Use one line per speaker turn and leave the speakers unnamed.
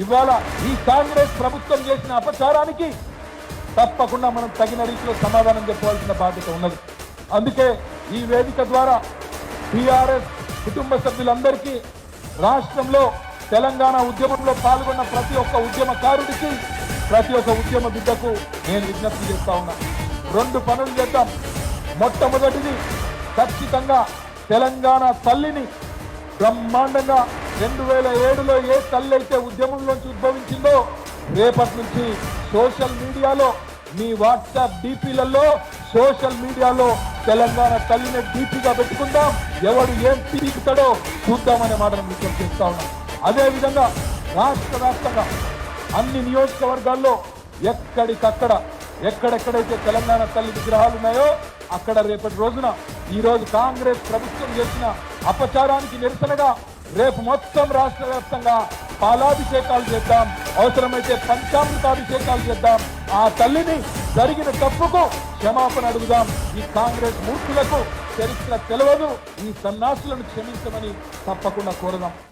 ఇవాళ ఈ కాంగ్రెస్ ప్రభుత్వం చేసిన అపచారానికి తప్పకుండా మనం తగిన రీతిలో సమాధానం చెప్పవలసిన బాధ్యత ఉన్నది. అందుకే ఈ వేదిక ద్వారా టీఆర్ఎస్ కుటుంబ సభ్యులందరికీ రాష్ట్రంలో తెలంగాణ ఉద్యమంలో పాల్గొన్న ప్రతి ఒక్క ఉద్యమకారుడికి ప్రతి ఒక్క ఉద్యమ బిడ్డకు నేను విజ్ఞప్తి చేస్తా ఉన్నా. రెండు పనులు చేద్దాం. మొట్టమొదటిది ఖచ్చితంగా తెలంగాణ తల్లిని బ్రహ్మాండంగా రెండు వేల ఏడులో ఏ తల్లి అయితే ఉద్యమంలోంచి ఉద్భవించిందో రేపటి నుంచి సోషల్ మీడియాలో మీ వాట్సాప్ డీపీలలో సోషల్ మీడియాలో తెలంగాణ తల్లిని డీపీగా పెట్టుకుందాం ఎవడు ఏం పీకుతాడో చూద్దామనే మాటను విజ్ఞప్తి చేస్తా ఉన్నాం. అదేవిధంగా రాష్ట్ర వ్యాప్తంగా అన్ని నియోజకవర్గాల్లో ఎక్కడికక్కడ ఎక్కడెక్కడైతే తెలంగాణ తల్లి విగ్రహాలు ఉన్నాయో అక్కడ రేపటి రోజున ఈరోజు కాంగ్రెస్ ప్రభుత్వం చేసిన అపచారానికి నిరసనగా రేపు మొత్తం రాష్ట్ర వ్యాప్తంగా పాలాభిషేకాలు చేద్దాం. అవసరమైతే పంచామృతాభిషేకాలు చేద్దాం. ఆ తల్లిని జరిగిన తప్పుకు క్షమాపణ అడుగుదాం. ఈ కాంగ్రెస్ మూర్ఖులకు చరిత్ర తెలియదు ఈ సన్నాసులను క్షమించమని తప్పకుండా కోరదాం.